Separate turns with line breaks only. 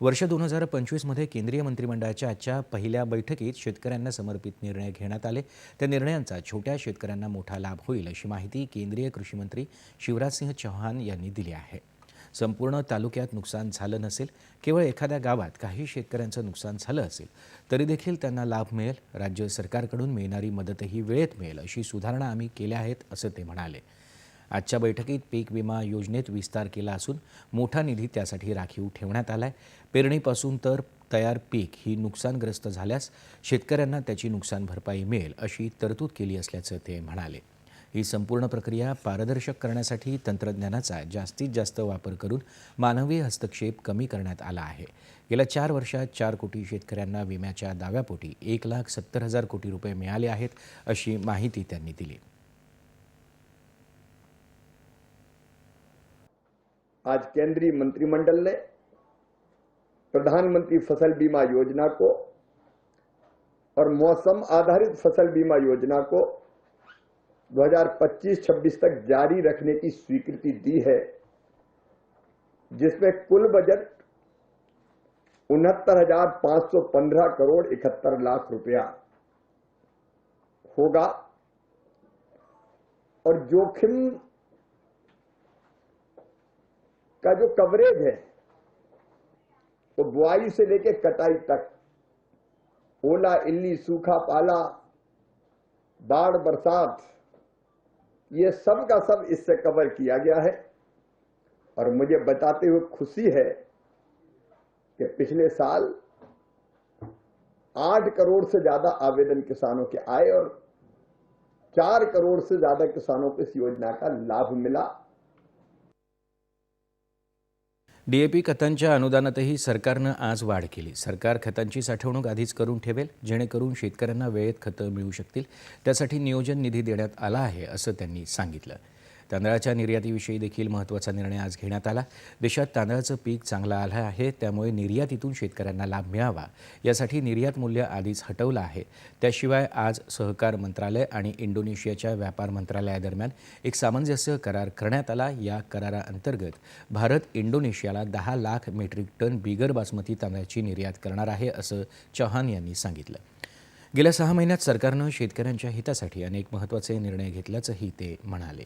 वर्ष दोन हजार पंचवीसमध्ये केंद्रीय मंत्रिमंडळाच्या आजच्या पहिल्या बैठकीत शेतकऱ्यांना समर्पित निर्णय घेण्यात आले. त्या निर्णयांचा छोट्या शेतकऱ्यांना मोठा लाभ होईल अशी माहिती केंद्रीय कृषीमंत्री शिवराजसिंह चौहान यांनी दिली आहे. संपूर्ण तालुक्यात नुकसान झालं नसेल केवळ एखाद्या गावात काही शेतकऱ्यांचं नुकसान झालं असेल तरी देखील त्यांना लाभ मिळेल. राज्य सरकारकडून मिळणारी मदतही वेळेत मिळेल अशी सुधारणा आम्ही केल्या आहेत असं ते म्हणाले. आजच्या बैठकीत पीक विमा योजनेत विस्तार केला असून मोठा निधी त्यासाठी राखीव ठेवण्यात आला आहे पेरणीपासून तर तयार पीक ही नुकसानग्रस्त झाल्यास शेतकऱ्यांना त्याची नुकसान भरपाई मिळेल अशी तरतूद केली असल्याचं ते म्हणाले. ही संपूर्ण प्रक्रिया पारदर्शक करण्यासाठी तंत्रज्ञानाचा जास्तीत जास्त वापर करून मानवी हस्तक्षेप कमी करण्यात आला आहे. गेल्या चार वर्षात चार कोटी शेतकऱ्यांना विम्याच्या दाव्यापोटी एक लाख सत्तर हजार कोटी रुपये मिळाले आहेत अशी माहिती त्यांनी दिली.
आज केंद्रीय मंत्रिमंडल ने प्रधानमंत्री फ़सल बीमा योजना को और मौसम आधारित फ़सल बीमा योजना को 2025-26 तक जारी रखने की स्वीकृति दी है, जिसमें कुल बजट उनहत्तर हज़ार पाँच सौ पंद्रह करोड़ इकहत्तर लाख रुपया होगा। और जोखिम का जो कवरेज है, वो बुआई से लेके कटाई तक, ओला, इल्ली, सूखा पाला, बाढ़, बरसात, ये सब का सब इससे कवर किया गया है। और मुझे बताते हुए खुशी है कि पिछले साल आठ करोड़ से ज़्यादा आवेदन किसानों के आए और चार करोड़ से ज़्यादा किसानों को इस योजना का लाभ मिला।
डीएपी खतांच्या अनुदानातही सरकारनं आज वाढ केली. सरकार खतांची साठवणूक आधीच करून ठेवेल जेणेकरून शेतकऱ्यांना वेळेत खतं मिळू शकतील. त्यासाठी नियोजन निधी देण्यात आला आहे असं त्यांनी सांगितलं. तांदळाच्या निर्यातीविषयी देखील महत्त्वाचा निर्णय आज घेण्यात आला. देशात तांदळाचं पीक चांगलं आलं आहे त्यामुळे निर्यातीतून शेतकऱ्यांना लाभ मिळावा. यासाठी निर्यात मूल्य आधीच हटवलं आहे. त्याशिवाय आज सहकार मंत्रालय आणि इंडोनेशियाच्या व्यापार मंत्रालयादरम्यान एक सामंजस्य करार करण्यात आला. या कराराअंतर्गत भारत इंडोनेशियाला दहा लाख मेट्रिक टन बिगर बासमती तांदळाची निर्यात करणार आहे असं चौहान यांनी सांगितलं. गेल्या सहा महिन्यात सरकारनं शेतकऱ्यांच्या हितासाठी अनेक महत्त्वाचे निर्णय घेतल्याचंही ते म्हणाले.